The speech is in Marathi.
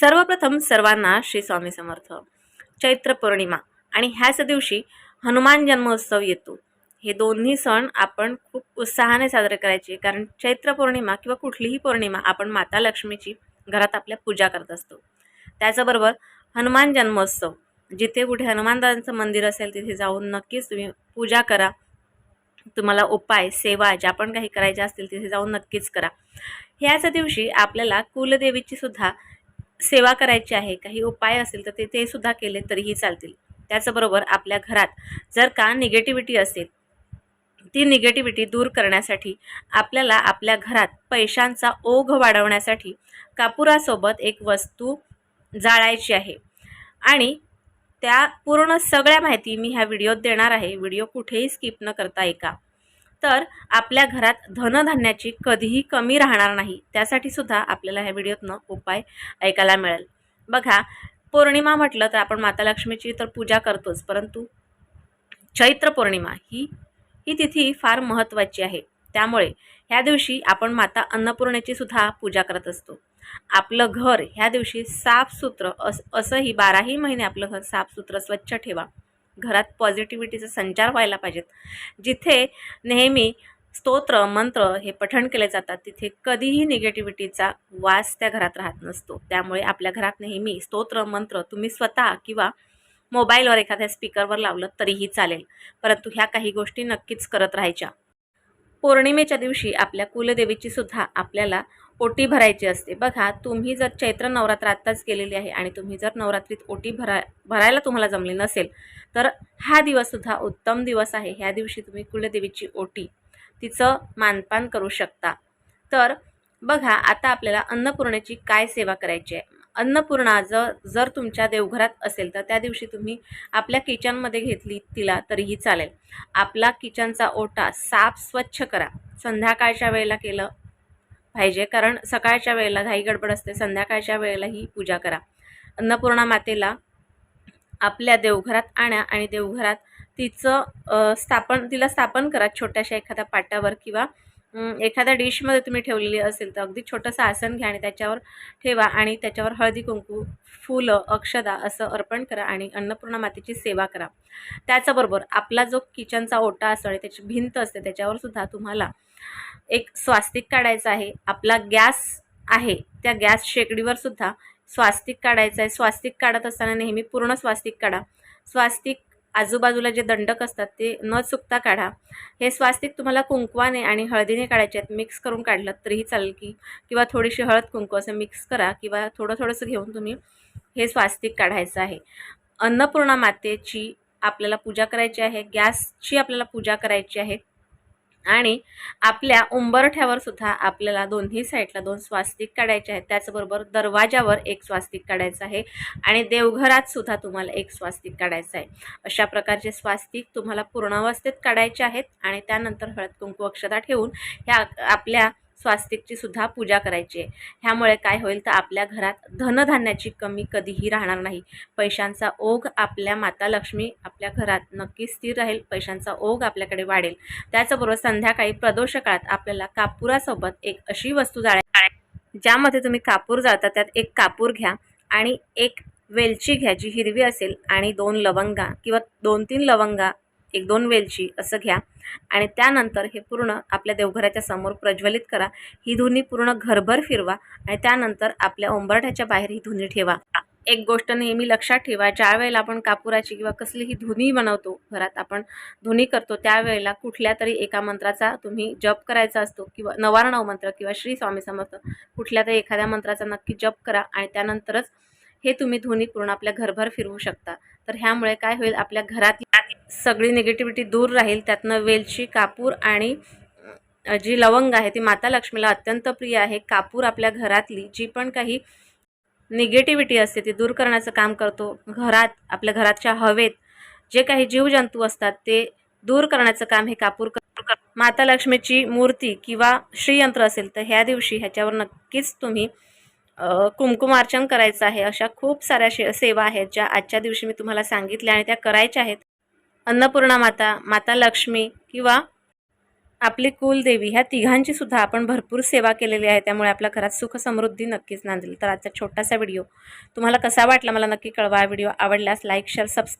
सर्वप्रथम सर्वांना श्री स्वामी समर्थ. चैत्र पौर्णिमा आणि ह्याच दिवशी हनुमान जन्मोत्सव येतो. हे दोन्ही सण आपण खूप उत्साहाने साजरे करायचे कारण चैत्र पौर्णिमा किंवा कुठलीही पौर्णिमा आपण माता लक्ष्मीची घरात आपल्या पूजा करत असतो. त्याचबरोबर हनुमान जन्मोत्सव. जिथे कुठे हनुमानदादांचं मंदिर असेल तिथे जाऊन नक्कीच तुम्ही पूजा करा. तुम्हाला उपाय सेवा ज्या पण काही करायच्या असतील तिथे जाऊन नक्कीच करा. ह्याच दिवशी आपल्याला कुलदेवीची सुद्धा सेवा करायची आहे काही उपाय असेल तर ते ते सुद्धा केले तरीही चालतील. त्याचबरोबर आपल्या घरात जर का निगेटिव्हिटी असेल ती निगेटिव्हिटी दूर करण्यासाठी आपल्याला आपल्या घरात पैशांचा ओघ वाढवण्यासाठी कापुरासोबत एक वस्तू जाळायची आहे. आणि त्या पूर्ण सगळ्या माहिती मी ह्या व्हिडिओत देणार आहे. व्हिडिओ कुठेही स्किप न करता ऐका. तर आपल्या घरात धनधान्याची कधीही कमी राहणार नाही. त्यासाठी सुद्धा आपल्याला ह्या व्हिडिओतनं उपाय ऐकायला मिळेल. बघा पौर्णिमा म्हटलं तर आपण माता लक्ष्मीची तर पूजा करतोच परंतु चैत्र पौर्णिमा ही ही तिथी फार महत्त्वाची आहे. त्यामुळे ह्या दिवशी आपण माता अन्नपूर्णेची सुद्धा पूजा करत असतो. आपलं घर ह्या दिवशी साफसुत्र अस असंही बाराही महिने आपलं घर साफसुत्र स्वच्छ ठेवा. घरात पॉझिटिव्हिटीचा संचार व्हायला पाहिजेत. जिथे नेहमी स्तोत्र मंत्र हे पठण केले जातात तिथे कधीही निगेटिव्हिटीचा वास त्या घरात राहत नसतो. त्यामुळे आपल्या घरात नेहमी स्तोत्र मंत्र तुम्ही स्वतः किंवा मोबाईलवर एखाद्या स्पीकरवर लावलं तरीही चालेल. परंतु ह्या काही गोष्टी नक्कीच करत राहायच्या. पौर्णिमेच्या दिवशी आपल्या कुलदेवीची सुद्धा आपल्याला ओटी भरायची असते. बघा तुम्ही जर चैत्र नवरात्र आत्ताच केलेली आहे आणि तुम्ही जर नवरात्रीत ओटी भरा भरायला तुम्हाला जमली नसेल तर हा दिवससुद्धा उत्तम दिवस आहे. ह्या दिवशी तुम्ही कुलदेवीची ओटी तिचं मानपान करू शकता. तर बघा आता आपल्याला अन्नपूर्णेची काय सेवा करायची आहे? अन्नपूर्णा जर जर तुमच्या देवघरात असेल तर त्या दिवशी तुम्ही आपल्या किचनमध्ये घेतली तिला तरीही चालेल. आपला किचनचा ओटा साफ स्वच्छ करा. संध्याकाळच्या वेळेला केलं पाहिजे. कारण सकाळच्या वेळेला घाई गडबड असते संध्याकाळच्या वेळेला ही पूजा करा. अन्नपूर्णा मातेला आपल्या देवघरात आणा आणि देवघरात तिचं स्थापन तिला स्थापन करा. छोट्याशा एखाद्या पाटावर किंवा एखाद्या डिशमध्ये तुम्ही ठेवलेली असेल तर अगदी छोटंसं आसन घ्या आणि त्याच्यावर ठेवा आणि त्याच्यावर हळदी कुंकू फुलं अक्षदा असं अर्पण करा आणि अन्नपूर्णा मातेची सेवा करा. त्याचबरोबर आपला जो किचनचा ओटा असतो आणि त्याची भिंत असते त्याच्यावर सुद्धा तुम्हाला एक स्वास्तिक काढायचं आहे. आपला गॅस आहे त्या गॅस शेगडीवर सुद्धा स्वास्तिक काढायचं आहे. स्वास्तिक काढत असताना नेहमी पूर्ण स्वास्तिक काढा. स्वास्तिक आजूबाजूला जे दंडक असतात ते न चुकता काढा. हे स्वास्तिक तुम्हाला कुंकवाने आणि हळदीने काढायचे आहेत. मिक्स करून काढलं तरीही चालेल की किंवा थोडीशी हळद कुंकू असं मिक्स करा किंवा थोडं थोडंसं घेऊन तुम्ही हे स्वास्तिक काढायचं आहे. अन्नपूर्णा मातेची आपल्याला पूजा करायची आहे. गॅसची आपल्याला पूजा करायची आहे. आणि आपल्या उंबरठ्यावर सुद्धा आपल्याला दोन्ही साईडला दोन स्वास्तिक काढायचे आहेत. त्याचबरोबर दरवाजावर एक स्वास्तिक काढायचं आहे आणि देवघरात सुद्धा तुम्हाला एक स्वास्तिक काढायचं आहे. अशा प्रकारचे स्वास्तिक तुम्हाला पूर्णावस्थेत काढायचे आहेत आणि त्यानंतर हळद कुंकू अक्षता ठेवून ह्या आपल्या स्वास्तिकची सुद्धा पूजा करायची आहे. ह्यामुळे काय होईल तर आपल्या घरात धनधान्याची कमी कधीही राहणार नाही. पैशांचा ओघ आपल्या माता लक्ष्मी आपल्या घरात नक्की स्थिर राहील पैशांचा ओघ आपल्याकडे वाढेल. त्याचबरोबर संध्याकाळी प्रदोष काळात आपल्याला कापुरासोबत एक अशी वस्तू जाळ्या ज्यामध्ये तुम्ही कापूर जाळता त्यात एक कापूर घ्या आणि एक वेलची घ्या जी हिरवी असेल आणि दोन लवंगा किंवा दोन तीन लवंगा एक दोन वेलची असं घ्या. आणि त्यानंतर हे पूर्ण आपल्या देवघराच्या समोर प्रज्वलित करा. ही धुनी पूर्ण घरभर फिरवा आणि त्यानंतर आपल्या उंबरठ्याच्या बाहेर ही धुनी ठेवा. एक गोष्ट नेहमी लक्षात ठेवा ज्या वेळेला आपण कापुराची किंवा कसलीही धुनी बनवतो घरात आपण धुनी करतो त्यावेळेला कुठल्या तरी एका मंत्राचा तुम्ही जप करायचा असतो किंवा नवारणव मंत्र किंवा श्री स्वामी समर्थ कुठल्या तरी एखाद्या मंत्राचा नक्की जप करा आणि त्यानंतरच हे तुम्ही ध्वनी पूर्ण आपल्या घरभर फिरवू शकता. तर ह्यामुळे काय होईल आपल्या घरात सगळी निगेटिव्हिटी दूर राहील. त्यातनं वेलची कापूर आणि जी लवंग आहे ती माता लक्ष्मीला अत्यंत प्रिय आहे. कापूर आपल्या घरातली जी पण काही निगेटिव्हिटी असते ती दूर करण्याचं काम करतो. घरात आपल्या घराच्या हवेत जे काही जीवजंतू असतात ते दूर करण्याचं काम हे कापूर कर माता लक्ष्मीची मूर्ती किंवा श्रीयंत्र असेल तर ह्या दिवशी ह्याच्यावर नक्कीच तुम्ही अ, कुंकुमार्चन करायचं आहे. अशा खूप साऱ्या शे सेवा आहेत ज्या आजच्या दिवशी मी तुम्हाला सांगितल्या आणि त्या करायच्या आहेत. अन्नपूर्णा माता माता लक्ष्मी किंवा आपली कुलदेवी ह्या तिघांची सुद्धा आपण भरपूर सेवा केलेली आहे. त्यामुळे आपल्या घरात सुख समृद्धी नक्कीच नांदेल. तर आजचा छोटासा व्हिडिओ तुम्हाला कसा वाटला मला नक्की कळवा. व्हिडिओ आवडल्यास लाईक शेअर सबस्क्राईब